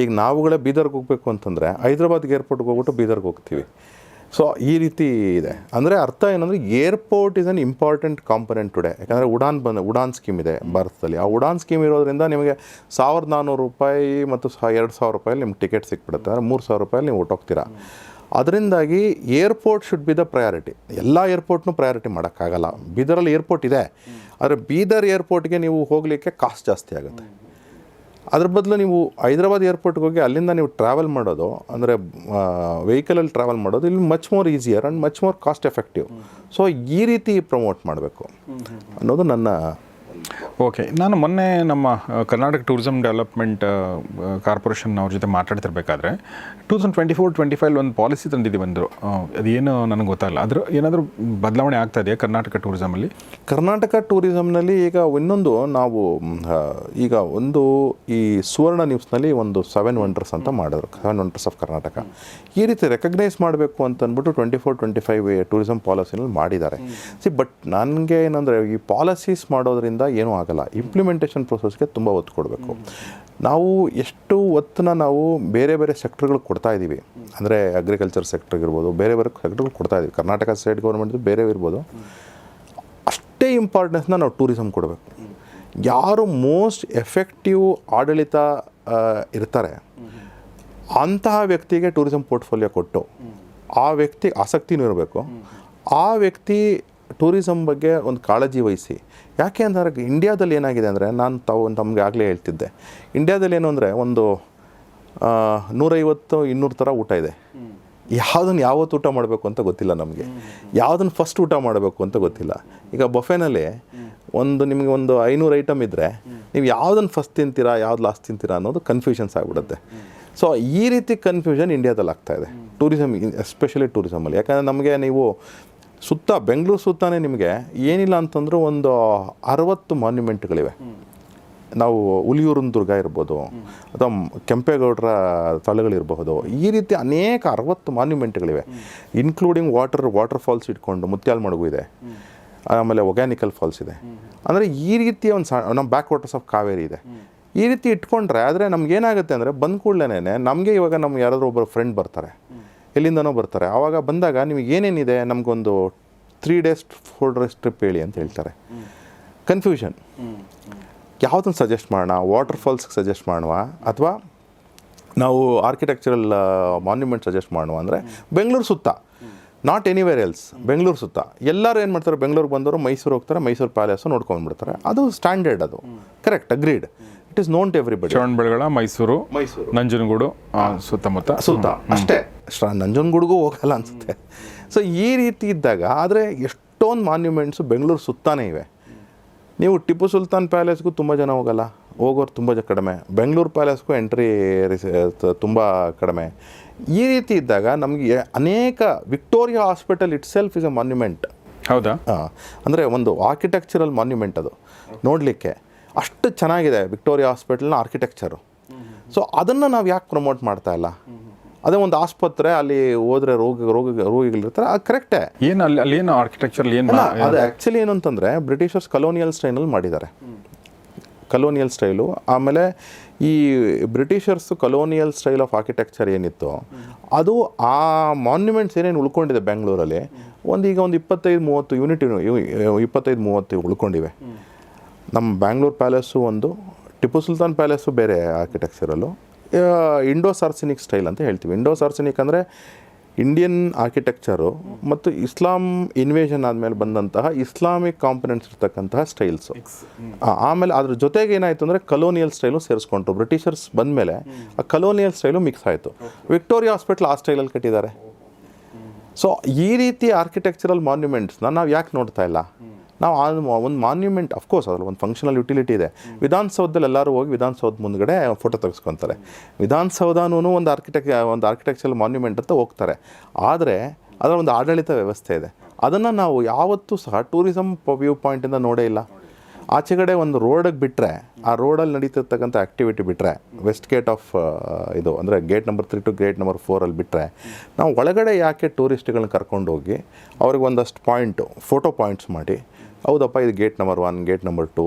ಈಗ ನಾವುಗಳೇ ಬೀದರ್ಗೆ ಹೋಗಬೇಕು ಅಂತಂದರೆ ಹೈದ್ರಾಬಾದ್ಗೆ ಏರ್ಪೋರ್ಟ್ಗೆ ಹೋಗ್ಬಿಟ್ಟು ಬೀದರ್ಗೆ ಹೋಗ್ತೀವಿ. ಸೊ ಈ ರೀತಿ ಇದೆ. ಅಂದರೆ ಅರ್ಥ ಏನಂದರೆ airport is an important component today ಯಾಕಂದರೆ ಉಡಾನ್ ಬಂದ, ಉಡಾನ್ ಸ್ಕೀಮ್ ಇದೆ ಭಾರತದಲ್ಲಿ. ಆ ಉಡಾನ್ ಸ್ಕೀಮ್ ಇರೋದ್ರಿಂದ ನಿಮಗೆ ಸಾವಿರದ ನಾನ್ನೂರು ರೂಪಾಯಿ ಮತ್ತು ಎರಡು ಸಾವಿರ ರೂಪಾಯಲ್ಲಿ ನಿಮ್ಗೆ ಟಿಕೆಟ್ ಸಿಕ್ಬಿಡುತ್ತೆ. ಅಂದರೆ ಮೂರು ಸಾವಿರ ರೂಪಾಯಲ್ಲಿ ನೀವು ಹೊಟ್ಟೋಗ್ತೀರಾ ಅದರಿಂದಾಗಿ airport should be the priority ಎಲ್ಲ ಏರ್ಪೋರ್ಟ್ನೂ ಪ್ರಯಾರಿಟಿ ಮಾಡೋಕ್ಕಾಗಲ್ಲ. ಬೀದರಲ್ಲಿ ಏರ್ಪೋರ್ಟ್ ಇದೆ. ಆದರೆ ಬೀದರ್ ಏರ್ಪೋರ್ಟ್ಗೆ ನೀವು ಹೋಗಲಿಕ್ಕೆ ಕಾಸ್ಟ್ ಜಾಸ್ತಿ ಆಗುತ್ತೆ. ಅದ್ರ ಬದಲು ನೀವು ಹೈದ್ರಾಬಾದ್ ಏರ್ಪೋರ್ಟ್ಗೆ ಹೋಗಿ ಅಲ್ಲಿಂದ ನೀವು ಟ್ರಾವೆಲ್ ಮಾಡೋದು ಅಂದರೆ ವೆಹಿಕಲಲ್ಲಿ ಟ್ರಾವೆಲ್ ಮಾಡೋದು ಇಲ್ಲಿ much more easier and much more cost effective so ಈ ರೀತಿ ಪ್ರಮೋಟ್ ಮಾಡಬೇಕು ಅನ್ನೋದು ನನ್ನ ಓಕೆ ನಾನು ಮೊನ್ನೆ ನಮ್ಮ ಕರ್ನಾಟಕ ಟೂರಿಸಂ ಡೆವಲಪ್ಮೆಂಟ್ ಕಾರ್ಪೊರೇಷನ್ ಅವ್ರ ಜೊತೆ ಮಾತಾಡ್ತಿರ್ಬೇಕಾದ್ರೆ two thousand twenty four twenty five ಒಂದು ಪಾಲಿಸಿ ತಂದಿದ್ದೀವಿ ಬಂದರು ಅದೇನು ನನಗೆ ಗೊತ್ತಾಗಲ್ಲ ಅದ್ರ ಏನಾದರೂ ಬದಲಾವಣೆ ಆಗ್ತಾ ಇದೆಯಾ ಕರ್ನಾಟಕ ಟೂರಿಸಮಲ್ಲಿ ಕರ್ನಾಟಕ ಟೂರಿಸಮ್ನಲ್ಲಿ ಈಗ ಇನ್ನೊಂದು ನಾವು ಈಗ ಒಂದು ಈ ಸುವರ್ಣ ನ್ಯೂಸ್ನಲ್ಲಿ ಒಂದು ಸೆವೆನ್ ವಂಡರ್ಸ್ ಅಂತ ಮಾಡಿದ್ರು. ಸೆವೆನ್ ವಂಡರ್ಸ್ ಆಫ್ ಕರ್ನಾಟಕ ಈ ರೀತಿ ರೆಕಗ್ನೈಸ್ ಮಾಡಬೇಕು ಅಂತ ಅಂದ್ಬಿಟ್ಟು twenty four twenty five tourism ಪಾಲಿಸಿನಲ್ಲಿ ಮಾಡಿದ್ದಾರೆ. ಸಿ ಬಟ್ ನನಗೆ ಏನಂದರೆ ಈ ಪಾಲಿಸೀಸ್ ಮಾಡೋದ್ರಿಂದ ಏನೂ ಆಗಲ್ಲ. ಇಂಪ್ಲಿಮೆಂಟೇಷನ್ ಪ್ರೊಸೆಸ್ಗೆ ತುಂಬ ಒತ್ತು ಕೊಡಬೇಕು. ನಾವು ಎಷ್ಟು ಒತ್ತನ್ನ ನಾವು ಬೇರೆ ಬೇರೆ ಸೆಕ್ಟರ್ಗಳಿಗೆ ಕೊಡ್ತಾ ಇದ್ದೀವಿ ಅಂದರೆ ಅಗ್ರಿಕಲ್ಚರ್ ಸೆಕ್ಟರ್ ಇರ್ಬೋದು ಬೇರೆ ಬೇರೆ ಸೆಕ್ಟರ್ಗಳು ಕೊಡ್ತಾ ಇದ್ದೀವಿ ಕರ್ನಾಟಕ ಸ್ಟೇಟ್ ಗೌರ್ಮೆಂಟ್ ಬೇರೆ ಇರ್ಬೋದು. ಅಷ್ಟೇ ಇಂಪಾರ್ಟೆನ್ಸ್ನ ನಾವು ಟೂರಿಸಮ್ ಕೊಡಬೇಕು. ಯಾರು ಮೋಸ್ಟ್ ಎಫೆಕ್ಟಿವ್ ಆಡಳಿತ ಇರ್ತಾರೆ, ಅಂತಹ ವ್ಯಕ್ತಿಗೆ ಟೂರಿಸಂ ಪೋರ್ಟ್ಫೋಲಿಯೋ ಕೊಟ್ಟು, ಆ ವ್ಯಕ್ತಿ ಆಸಕ್ತಿನೂ ಇರಬೇಕು. ಆ ವ್ಯಕ್ತಿ ಟೂರಿಸಂ ಬಗ್ಗೆ ಒಂದು ಕಾಳಜಿ ವಹಿಸಿ. ಯಾಕೆ ಅಂದರೆ, ಇಂಡಿಯಾದಲ್ಲಿ ಏನಾಗಿದೆ ಅಂದರೆ, ನಾನು ತಾವು ತಮಗೆ ಆಗಲೇ ಹೇಳ್ತಿದ್ದೆ. ಇಂಡಿಯಾದಲ್ಲಿ ಏನು ಅಂದರೆ, ಒಂದು ನೂರೈವತ್ತು, ಇನ್ನೂರು ಥರ ಊಟ ಇದೆ. ಯಾವುದನ್ನು ಯಾವತ್ತು ಊಟ ಮಾಡಬೇಕು ಅಂತ ಗೊತ್ತಿಲ್ಲ ನಮಗೆ. ಯಾವುದನ್ನು ಫಸ್ಟ್ ಊಟ ಮಾಡಬೇಕು ಅಂತ ಗೊತ್ತಿಲ್ಲ. ಈಗ ಬಫೆನಲ್ಲಿ ಒಂದು ನಿಮಗೆ ಒಂದು ಐನೂರು ಐಟಮ್ ಇದ್ದರೆ ನೀವು ಯಾವುದನ್ನು ಫಸ್ಟ್ ತಿಂತೀರಾ, ಯಾವ್ದು ಲಾಸ್ಟ್ ತಿಂತೀರಾ ಅನ್ನೋದು ಕನ್ಫ್ಯೂಷನ್ಸ್ ಆಗಿಬಿಡುತ್ತೆ. ಸೊ ಈ ರೀತಿ ಕನ್ಫ್ಯೂಷನ್ ಇಂಡಿಯಾದಲ್ಲಿ ಆಗ್ತಾ ಇದೆ ಟೂರಿಸಮ್ ಎಸ್ಪೆಷಲಿ ಟೂರಿಸಮಲ್ಲಿ ಯಾಕಂದರೆ ನಮಗೆ ನೀವು ಸುತ್ತ ಬೆಂಗಳೂರು ಸುತ್ತಾನೆ ನಿಮಗೆ ಏನಿಲ್ಲ ಅಂತಂದ್ರೆ ಒಂದು ಅರವತ್ತು ಮಾನ್ಯುಮೆಂಟ್ಗಳಿವೆ ನಾವು ಹುಲಿಯೂರಿನ ದುರ್ಗ ಇರ್ಬೋದು, ಅಥವಾ ಕೆಂಪೇಗೌಡರ ಸ್ಥಳಗಳಿರಬಹುದು ಈ ರೀತಿ ಅನೇಕ ಅರವತ್ತು ಮಾನ್ಯುಮೆಂಟ್ಗಳಿವೆ ಇನ್ಕ್ಲೂಡಿಂಗ್ ವಾಟರ್ ವಾಟರ್ ಫಾಲ್ಸ್ ಇಟ್ಕೊಂಡು ಮುತ್ಯಾಲ್ ಮಡಗು ಇದೆ. ಆಮೇಲೆ ಒಗ್ಯಾನಿಕಲ್ ಫಾಲ್ಸ್ ಇದೆ. ಅಂದರೆ ಈ ರೀತಿಯ ಒಂದು ನಮ್ಮ ಬ್ಯಾಕ್ ವಾಟರ್ಸ್ ಆಫ್ ಕಾವೇರಿ ಇದೆ. ಈ ರೀತಿ ಇಟ್ಕೊಂಡ್ರೆ ಆದರೆ ನಮ್ಗೇನಾಗುತ್ತೆ ಅಂದರೆ ಬಂದ ಕೂಡಲೇ ನಮಗೆ ಇವಾಗ ನಮ್ಗೆ ಯಾರಾದರೂ ಒಬ್ಬರು ಫ್ರೆಂಡ್ ಬರ್ತಾರೆ. ಎಲ್ಲಿಂದನೋ ಬರ್ತಾರೆ. ಆವಾಗ ಬಂದಾಗ ನಿಮಗೆ ಏನೇನಿದೆ ನಮಗೊಂದು three days four days trip ಹೇಳಿ ಅಂತ ಹೇಳ್ತಾರೆ. ಕನ್ಫ್ಯೂಷನ್ ಯಾವುದನ್ನು ಸಜೆಸ್ಟ್ ಮಾಡೋಣ? ವಾಟರ್ ಫಾಲ್ಸ್ಗೆ ಸಜೆಸ್ಟ್ ಮಾಡುವ? ಅಥವಾ ನಾವು ಆರ್ಕಿಟೆಕ್ಚರಲ್ ಮಾನ್ಯುಮೆಂಟ್ ಸಜೆಸ್ಟ್ ಮಾಡುವ ಅಂದರೆ ಬೆಂಗಳೂರು ಸುತ್ತ. ನಾಟ್ ಎನಿವೇರ್ ಎಲ್ಸ್ ಬೆಂಗಳೂರು ಸುತ್ತ. ಎಲ್ಲರೂ ಏನು ಮಾಡ್ತಾರೆ? ಬೆಂಗಳೂರಿಗೆ ಬಂದವರು ಮೈಸೂರು ಹೋಗ್ತಾರೆ, ಮೈಸೂರು ಪ್ಯಾಲೇಸು ನೋಡ್ಕೊಂಡ್ಬಿಡ್ತಾರೆ ಅದು ಸ್ಟ್ಯಾಂಡರ್ಡ್ ಅದು. Correct agreed it is known to everybody Shravanabelagola Mysuru Mysuru. Nanjangud ಆ, ಸುತ್ತಮುತ್ತ. ಸುತ್ತ. ಅಷ್ಟೇ. ಶ್ರ ನಂಜನಗೂಡಿಗೂ ಹೋಗಲ್ಲ ಅನಿಸುತ್ತೆ. ಸೊ ಈ ರೀತಿ ಇದ್ದಾಗ ಆದರೆ ಎಷ್ಟೊಂದು ಮಾನ್ಯುಮೆಂಟ್ಸು ಬೆಂಗಳೂರು ಸುತ್ತಾನೇ ಇವೆ. ನೀವು ಟಿಪ್ಪು ಸುಲ್ತಾನ್ ಪ್ಯಾಲೇಸ್ಗೂ ತುಂಬ ಜನ ಹೋಗಲ್ಲ. ಹೋಗೋರು ತುಂಬ ಜ ಕಡಿಮೆ. ಬೆಂಗಳೂರು ಪ್ಯಾಲೇಸ್ಗೂ ಎಂಟ್ರಿ ತುಂಬ ಕಡಿಮೆ. ಈ ರೀತಿ ಇದ್ದಾಗ ನಮಗೆ ಅನೇಕ Victoria hospital itself is a monument ಹೌದಾ ಅಂದರೆ ಒಂದು ಆರ್ಕಿಟೆಕ್ಚರಲ್ ಮಾನ್ಯುಮೆಂಟ್ ಅದು. ನೋಡಲಿಕ್ಕೆ. ಅಷ್ಟು ಚೆನ್ನಾಗಿದೆ ವಿಕ್ಟೋರಿಯಾ ಹಾಸ್ಪಿಟಲ್ನ ಆರ್ಕಿಟೆಕ್ಚರು ಸೊ ಅದನ್ನು ನಾವು ಯಾಕೆ ಪ್ರಮೋಟ್ ಮಾಡ್ತಾ ಇಲ್ಲ? ಅದೇ ಒಂದು ಆಸ್ಪತ್ರೆ ಅಲ್ಲಿ ಹೋದ್ರೆ ರೋಗ ರೋಗ ರೋಗಿಗಳಿರ್ತಾರೆ ಅದು ಕರೆಕ್ಟೇ ಏನು ಅಲ್ಲಿ ಅಲ್ಲಿ ಏನು ಆರ್ಕಿಟೆಕ್ಚರ್ ಏನು ಅದು ಆ್ಯಕ್ಚುಲಿ ಏನು ಅಂತಂದರೆ ಬ್ರಿಟಿಷರ್ಸ್ ಕಲೋನಿಯಲ್ ಸ್ಟೈಲಲ್ಲಿ ಮಾಡಿದ್ದಾರೆ. ಕಲೋನಿಯಲ್ ಸ್ಟೈಲು ಆಮೇಲೆ ಈ Britishers colonial style of architecture ಏನಿತ್ತು ಅದು ಆ ಮಾನ್ಯುಮೆಂಟ್ಸ್ ಏನೇನು ಉಳ್ಕೊಂಡಿದೆ ಬೆಂಗಳೂರಲ್ಲಿ ಒಂದು ಈಗ ಒಂದು ಇಪ್ಪತ್ತೈದು ಮೂವತ್ತು ಯೂನಿಟ್ ಇಪ್ಪತ್ತೈದು ಮೂವತ್ತು ಉಳ್ಕೊಂಡಿವೆ. ನಮ್ಮ ಬ್ಯಾಂಗ್ಳೂರ್ ಪ್ಯಾಲೇಸು ಒಂದು ಟಿಪ್ಪು ಸುಲ್ತಾನ್ ಪ್ಯಾಲೇಸು ಬೇರೆ ಆರ್ಕಿಟೆಕ್ಚರಲ್ಲು ಇಂಡೋ ಸಾರ್ಸಿನಿಕ್ ಸ್ಟೈಲ್ ಅಂತ ಹೇಳ್ತೀವಿ. ಇಂಡೋ ಸಾರ್ಸಿನಿಕ್ ಅಂದರೆ ಇಂಡಿಯನ್ ಆರ್ಕಿಟೆಕ್ಚರು ಮತ್ತು ಇಸ್ಲಾಂ ಇನ್ವೇಷನ್ ಆದಮೇಲೆ ಬಂದಂತಹ ಇಸ್ಲಾಮಿಕ್ ಕಾಂಪೊನೆಂಟ್ಸ್ ಇರ್ತಕ್ಕಂತಹ ಸ್ಟೈಲ್ಸು ಆಮೇಲೆ ಅದ್ರ ಜೊತೆಗೆ ಏನಾಯಿತು ಅಂದರೆ ಕಲೋನಿಯಲ್ ಸ್ಟೈಲು ಸೇರಿಸ್ಕೊಂಡ್ರು. ಬ್ರಿಟಿಷರ್ಸ್ ಬಂದಮೇಲೆ ಆ ಕಲೋನಿಯಲ್ ಸ್ಟೈಲು ಮಿಕ್ಸ್ ಆಯಿತು. ವಿಕ್ಟೋರಿಯಾ ಹಾಸ್ಪಿಟ್ಲ್ ಆ ಸ್ಟೈಲಲ್ಲಿ ಕಟ್ಟಿದ್ದಾರೆ. ಸೊ ಈ ರೀತಿ ಆರ್ಕಿಟೆಕ್ಚರಲ್ ಮಾನ್ಯುಮೆಂಟ್ಸ್ನ ನಾವು ಯಾಕೆ ನೋಡ್ತಾ ಇಲ್ಲ? ನಾವು ಆ ಒಂದು ಮಾನ್ಯುಮೆಂಟ್ ಅಫ್ಕೋರ್ಸ್ ಅದ್ರಲ್ಲಿ ಒಂದು ಫಂಕ್ಷನಲ್ ಯುಟಿಲಿಟಿ ಇದೆ. ವಿಧಾನಸೌಧದಲ್ಲಿ ಎಲ್ಲರೂ ಹೋಗಿ ವಿಧಾನಸೌಧ ಮುಂದ್ಗಡೆ ಫೋಟೋ ತೆಗೆಸ್ಕೊತಾರೆ. ವಿಧಾನಸೌಧನೂ ಒಂದು ಆರ್ಕಿಟೆಕ್ ಒಂದು ಆರ್ಕಿಟೆಕ್ಚರಲ್ ಮಾನ್ಯುಮೆಂಟ್ ಅಂತ ಹೋಗ್ತಾರೆ. ಆದರೆ ಅದರ ಒಂದು ಆಡಳಿತ ವ್ಯವಸ್ಥೆ ಇದೆ. ಅದನ್ನು ನಾವು ಯಾವತ್ತೂ ಸಹ ಟೂರಿಸಮ್ ವ್ಯೂ ಪಾಯಿಂಟಿಂದ ನೋಡೇ ಇಲ್ಲ. ಆಚೆಗಡೆ ಒಂದು ರೋಡಿಗೆ ಬಿಟ್ಟರೆ ಆ ರೋಡಲ್ಲಿ ನಡೀತಿರ್ತಕ್ಕಂಥ ಆ್ಯಕ್ಟಿವಿಟಿ ಬಿಟ್ಟರೆ ವೆಸ್ಟ್ ಗೇಟ್ ಆಫ್ ಇದು ಅಂದರೆ gate number three to gate number ಫೋರಲ್ಲಿ ಬಿಟ್ಟರೆ ನಾವು ಒಳಗಡೆ ಯಾಕೆ ಟೂರಿಸ್ಟ್ಗಳನ್ನ ಕರ್ಕೊಂಡೋಗಿ ಅವ್ರಿಗೆ ಒಂದಷ್ಟು ಪಾಯಿಂಟು ಫೋಟೋ ಪಾಯಿಂಟ್ಸ್ ಮಾಡಿ ಹೌದಪ್ಪ, ಇದು gate number one gate number two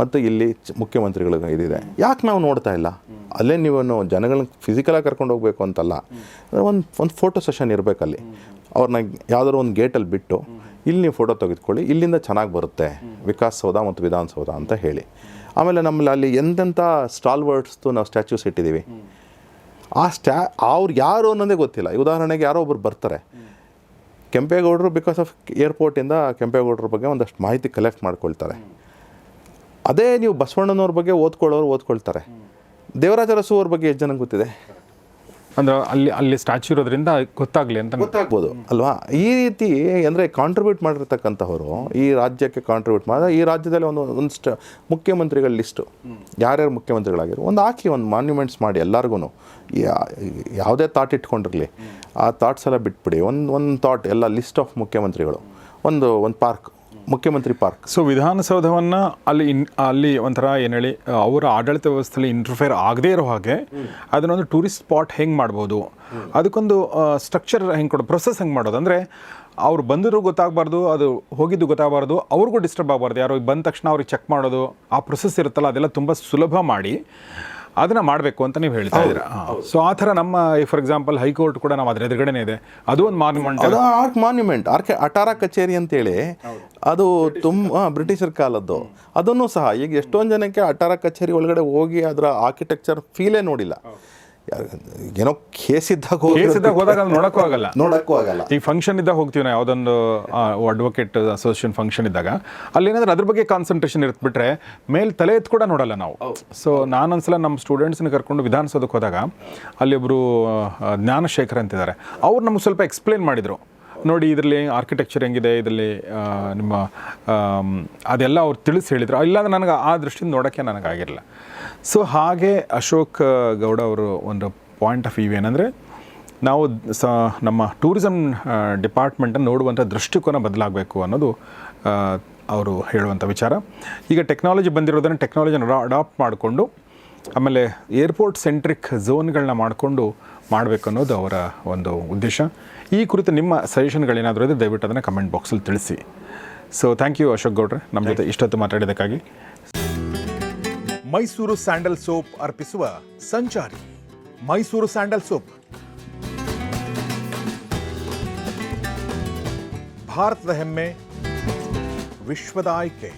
ಮತ್ತು ಇಲ್ಲಿ ಮುಖ್ಯಮಂತ್ರಿಗಳ ಇದಿದೆ. ಯಾಕೆ ನಾವು ನೋಡ್ತಾ ಇಲ್ಲ? ಅಲ್ಲೇ ನೀವು ಜನಗಳನ್ನ ಫಿಸಿಕಲಾಗಿ ಕರ್ಕೊಂಡು ಹೋಗ್ಬೇಕು ಅಂತಲ್ಲ. ಒಂದು ಒಂದು ಫೋಟೋ ಸೆಷನ್ ಇರಬೇಕಲ್ಲಿ. ಅವ್ರನ್ನ ಯಾವುದಾದ್ರು ಒಂದು ಗೇಟಲ್ಲಿ ಬಿಟ್ಟು ಇಲ್ಲಿ ನೀವು ಫೋಟೋ ತೆಗೆದುಕೊಳ್ಳಿ, ಇಲ್ಲಿಂದ ಚೆನ್ನಾಗಿ ಬರುತ್ತೆ. ವಿಕಾಸಸೌಧ ಮತ್ತು ವಿಧಾನಸೌಧ ಅಂತ ಹೇಳಿ. ಆಮೇಲೆ ನಮ್ಮಲ್ಲಿ ಅಲ್ಲಿ ಎಂತೆಂಥ ಸ್ಟಾಲ್ ವರ್ಡ್ಸ್ದು ನಾವು ಸ್ಟ್ಯಾಚ್ಯೂಸ್ ಇಟ್ಟಿದ್ದೀವಿ ಆ ಸ್ಟ್ಯಾ ಅವ್ರು ಯಾರು ಅನ್ನೋದೇ ಗೊತ್ತಿಲ್ಲ. ಉದಾಹರಣೆಗೆ ಯಾರೋ ಒಬ್ರು ಬರ್ತಾರೆ. ಕೆಂಪೇಗೌಡರು ಬಿಕಾಸ್ ಆಫ್ ಏರ್ಪೋರ್ಟಿಂದ ಕೆಂಪೇಗೌಡರ ಬಗ್ಗೆ ಒಂದಷ್ಟು ಮಾಹಿತಿ ಕಲೆಕ್ಟ್ ಮಾಡ್ಕೊಳ್ತಾರೆ. ಅದೇ ನೀವು ಬಸವಣ್ಣನವ್ರ ಬಗ್ಗೆ ಓದ್ಕೊಳ್ಳೋರು ಓದ್ಕೊಳ್ತಾರೆ. ದೇವರಾಜ ಅರಸು ಅವ್ರ ಬಗ್ಗೆ ಎಷ್ಟು ಜನಕ್ಕೆ ಗೊತ್ತಿದೆ? ಅಂದ್ರೆ ಅಲ್ಲಿ ಅಲ್ಲಿ ಸ್ಟ್ಯಾಚ್ಯೂ ಇರೋದ್ರಿಂದ ಗೊತ್ತಾಗ್ಲಿ ಅಂತ ಗೊತ್ತಾಗ್ಬೋದು, ಅಲ್ವಾ? ಈ ರೀತಿ, ಅಂದರೆ ಕಾಂಟ್ರಿಬ್ಯೂಟ್ ಮಾಡಿರ್ತಕ್ಕಂಥವ್ರು ಈ ರಾಜ್ಯಕ್ಕೆ ಕಾಂಟ್ರಿಬ್ಯೂಟ್ ಮಾಡಿದ ಈ ರಾಜ್ಯದಲ್ಲಿ ಒಂದು ಒಂದು ಮುಖ್ಯಮಂತ್ರಿಗಳ ಲಿಸ್ಟು ಯಾರ್ಯಾರು ಮುಖ್ಯಮಂತ್ರಿಗಳಾಗಿರು ಒಂದು ಹಾಕಿ, ಒಂದು ಮಾನ್ಯುಮೆಂಟ್ಸ್ ಮಾಡಿ ಎಲ್ಲರಿಗೂ ಯಾವುದೇ ಥಾಟ್ ಇಟ್ಕೊಂಡಿರಲಿ. ಆ ಥಾಟ್ಸ್ ಎಲ್ಲ ಬಿಟ್ಬಿಡಿ. ಒಂದು ಒಂದು ಥಾಟ್ ಎಲ್ಲ ಲಿಸ್ಟ್ ಆಫ್ ಮುಖ್ಯಮಂತ್ರಿಗಳು. ಒಂದು ಒಂದು ಪಾರ್ಕ್ ಮುಖ್ಯಮಂತ್ರಿ ಪಾರ್ಕ್. ಸೊ ವಿಧಾನಸೌಧವನ್ನು ಅಲ್ಲಿ ಇನ್, ಅಲ್ಲಿ ಒಂಥರ ಏನು ಹೇಳಿ ಅವರ ಆಡಳಿತ ವ್ಯವಸ್ಥೆಯಲ್ಲಿ ಇಂಟರ್ಫೇರ್ ಆಗದೇ ಇರೋ ಹಾಗೆ ಅದನ್ನೊಂದು ಟೂರಿಸ್ಟ್ ಸ್ಪಾಟ್ ಹೆಂಗೆ ಮಾಡ್ಬೋದು? ಅದಕ್ಕೊಂದು ಸ್ಟ್ರಕ್ಚರ್ ಹೆಂಗೆ ಕೊಡೋ ಪ್ರೊಸೆಸ್ ಹೆಂಗೆ ಮಾಡೋದು? ಅಂದರೆ ಅವ್ರು ಬಂದಿರೋ ಗೊತ್ತಾಗಬಾರ್ದು, ಅದು ಹೋಗಿದ್ದು ಗೊತ್ತಾಗಬಾರ್ದು, ಅವ್ರಿಗೂ ಡಿಸ್ಟರ್ಬ್ ಆಗಬಾರ್ದು. ಯಾರೋ ಬಂದ ತಕ್ಷಣ ಅವ್ರಿಗೆ ಚೆಕ್ ಮಾಡೋದು, ಆ ಪ್ರೊಸೆಸ್ ಇರುತ್ತಲ್ಲ, ಅದೆಲ್ಲ ತುಂಬ ಸುಲಭ ಮಾಡಿ. ಅದನ್ನ ಮಾಡಬೇಕು ಅಂತ ನೀವು ಹೇಳ್ತಾ ಇದ್ದೀರಾ? ಸೊ ಆ ಥರ ನಮ್ಮ ಫಾರ್ ಎಕ್ಸಾಂಪಲ್ ಹೈಕೋರ್ಟ್ ಕೂಡ ನಾವು ಅದ್ರ ಎದುರುಗಡೆನೇ ಇದೆ. ಅದು ಒಂದು ಮಾನ್ಯುಮೆಂಟ್ ಅದು ಆರ್ಟ್ ಮಾನ್ಯುಮೆಂಟ್ ಆರ್ಕೆ ಅಟಾರ ಕಚೇರಿ ಅಂತೇಳಿ. ಅದು ತುಂಬ ಬ್ರಿಟಿಷರ್ ಕಾಲದ್ದು. ಅದನ್ನು ಸಹ ಈಗ ಎಷ್ಟೊಂದು ಜನಕ್ಕೆ ಅಟಾರ ಕಚೇರಿ ಒಳಗಡೆ ಹೋಗಿ ಅದರ ಆರ್ಕಿಟೆಕ್ಚರ್ ಫೀಲೇ ನೋಡಿಲ್ಲ. ಏನೋ ಕೇಸ್ ಇದ್ದಾಗ ಕೇಸ್ ಇದ್ದಾಗ ಹೋದಾಗ ನೋಡೋಕ್ಕೂ ಆಗಲ್ಲ. ನೋಡಕ್ಕೂ ಆಗಲ್ಲ. ಈಗ ಫಂಕ್ಷನ್ ಇದ್ದಾಗ ಹೋಗ್ತೀವಿ ನಾವು ಯಾವುದೊಂದು ಅಡ್ವೊಕೇಟ್ ಅಸೋಸಿಯೇಷನ್ ಫಂಕ್ಷನ್ ಇದ್ದಾಗ. ಅಲ್ಲಿ ಏನಾದ್ರೆ ಅದ್ರ ಬಗ್ಗೆ ಕಾನ್ಸಂಟ್ರೇಷನ್ ಇರ್ತ್ಬಿಟ್ರೆ ಮೇಲ್ ತಲೆ ಎತ್ತು ಕೂಡ ನೋಡಲ್ಲ ನಾವು. ಸೊ ನಾನೊಂದ್ಸಲ ನಮ್ಮ ಸ್ಟೂಡೆಂಟ್ಸ್ನ ಕರ್ಕೊಂಡು ವಿಧಾನಸೌಧಕ್ಕೆ ಹೋದಾಗ ಅಲ್ಲಿ ಒಬ್ಬರು ಜ್ಞಾನಶೇಖರ್ ಅಂತಿದ್ದಾರೆ. ಅವ್ರು ನಮ್ಗೆ ಸ್ವಲ್ಪ ಎಕ್ಸ್ಪ್ಲೇನ್ ಮಾಡಿದ್ರು. ನೋಡಿ ಇದರಲ್ಲಿ ಆರ್ಕಿಟೆಕ್ಚರ್ ಹೆಂಗಿದೆ ಇದರಲ್ಲಿ ನಿಮ್ಮ ಅದೆಲ್ಲ ಅವ್ರು ತಿಳಿಸಿ ಹೇಳಿದರು. ಇಲ್ಲಾಂದ್ರೆ ನನಗೆ ಆ ದೃಷ್ಟಿಯಿಂದ ನೋಡೋಕ್ಕೆ ನನಗಾಗಿರಲಿಲ್ಲ. ಸೊ ಹಾಗೆ ಅಶೋಕ್ ಗೌಡ ಅವರು ಒಂದು ಪಾಯಿಂಟ್ ಆಫ್ ವ್ಯೂ ಏನಂದರೆ ನಾವು ಸ ನಮ್ಮ ಟೂರಿಸಮ್ ಡಿಪಾರ್ಟ್ಮೆಂಟನ್ನು ನೋಡುವಂಥ ದೃಷ್ಟಿಕೋನ ಬದಲಾಗಬೇಕು ಅನ್ನೋದು ಅವರು ಹೇಳುವಂಥ ವಿಚಾರ. ಈಗ ಟೆಕ್ನಾಲಜಿ ಬಂದಿರೋದನ್ನು ಟೆಕ್ನಾಲಜಿನ ಅಡಾಪ್ಟ್ ಮಾಡಿಕೊಂಡು ಆಮೇಲೆ ಏರ್ಪೋರ್ಟ್ ಸೆಂಟ್ರಿಕ್ ಝೋನ್ಗಳನ್ನ ಮಾಡಿಕೊಂಡು ಮಾಡಬೇಕು ಅನ್ನೋದು ಅವರ ಒಂದು ಉದ್ದೇಶ. ಈ ಕುರಿತು ನಿಮ್ಮ ಸಜೆಷನ್ಗಳೇನಾದರೂ ಇದೆ ದಯವಿಟ್ಟು ಅದನ್ನು ಕಮೆಂಟ್ ಬಾಕ್ಸಲ್ಲಿ ತಿಳಿಸಿ. ಸೊ ಥ್ಯಾಂಕ್ ಯು ಅಶೋಕ್ ಗೌಡ್ರೆ. ನಮ್ಮ ಜೊತೆ ಇಷ್ಟೊತ್ತು ಮಾತಾಡಿದ್ದಕ್ಕಾಗಿ. ಮೈಸೂರು ಸ್ಯಾಂಡಲ್ ಸೋಪ್ ಅರ್ಪಿಸುವ ಸಂಚಾರಿ ಮೈಸೂರು ಸ್ಯಾಂಡಲ್ ಸೋಪ್ ಭಾರತದ ಹೆಮ್ಮೆ ವಿಶ್ವದ ಆಯ್ಕೆ